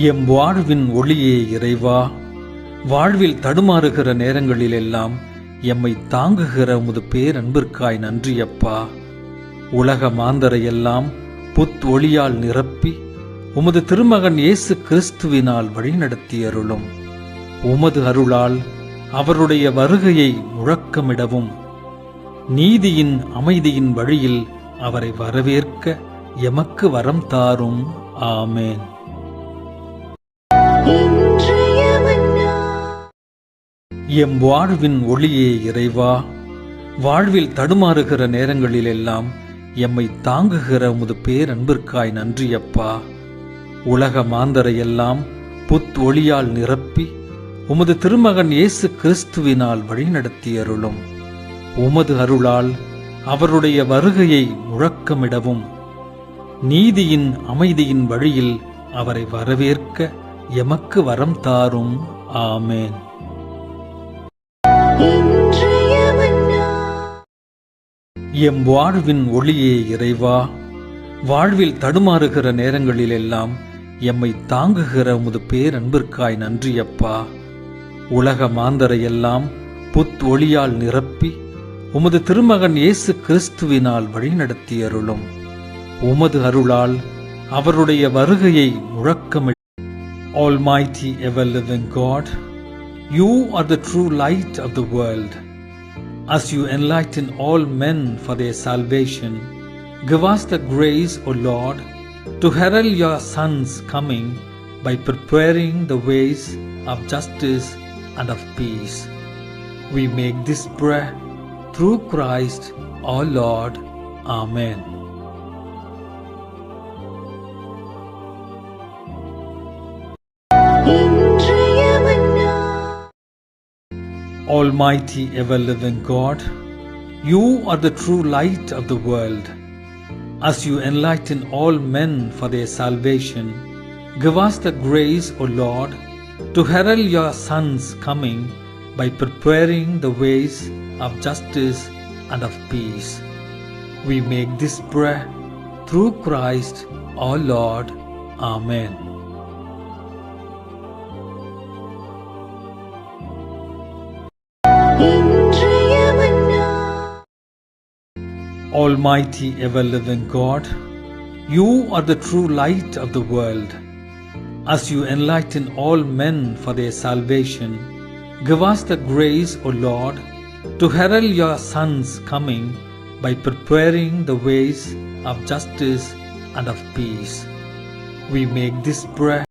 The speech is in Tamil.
எம் வாழ்வின் ஒளியே இறைவா வாழ்வில் தடுமாறுகிற நேரங்களிலெல்லாம் எம்மை தாங்குகிற உமது பேரன்பிற்காய் நன்றியப்பா. உலக மாந்தரையெல்லாம் புத் ஒளியால் நிரப்பி உமது திருமகன் இயேசு கிறிஸ்துவினால் வழிநடத்தி அருளும் உமது அருளால் அவருடைய வருகையை முழக்கமிடவும் நீதியின் அமைதியின் வழியில் அவரை வரவேற்க எமக்கு வரம் தாரும். ஆமேன். எம் வாழ்வின் ஒளியே இறைவா வாழ்வில் தடுமாறுகிற நேரங்களிலெல்லாம் எம்மை தாங்குகிற உமது பேரன்பிற்காய் நன்றியப்பா. உலக மாந்தரையெல்லாம் புத் ஒளியால் நிரப்பி உமது திருமகன் இயேசு கிறிஸ்துவினால் வழிநடத்தி அருளும் உமது அருளால் அவருடைய வருகையை முழக்கமிடவும் நீதியின் அமைதியின் வழியில் அவரை வரவேற்க எமக்கு வரம் தாரும். ஆமேன். எம் வாழ்வின் ஒளியே இறைவா. வாழ்வில் தடுமாறுகிற நேரங்களிலெல்லாம் எம்மை தாங்குகிற உமது பேரன்பிற்காய் நன்றியப்பா. உலக மாந்தரையெல்லாம் புத் ஒளியால் நிரப்பி உமது திருமகன் இயேசு கிறிஸ்துவினால் வழிநடத்தி அருளும் உமது அருளால் அவருடைய வருகையை முழக்கமிட Almighty ever-living God you are the true light of the world as you enlighten all men for their salvation, give us the grace, O Lord, to herald your Son's coming by preparing the ways of justice and of peace. We make this prayer through Christ our Lord. Amen. Almighty ever-living God, you are the true light of the world. As you enlighten all men for their salvation, give us the grace, O Lord, to herald your Son's coming by preparing the ways of justice and of peace. We make this prayer through Christ our Lord. Amen. Almighty ever-living God, you are the true light of the world. As you enlighten all men for their salvation, give us the grace, O Lord, to herald your Son's coming by preparing the ways of justice and of peace. We make this prayer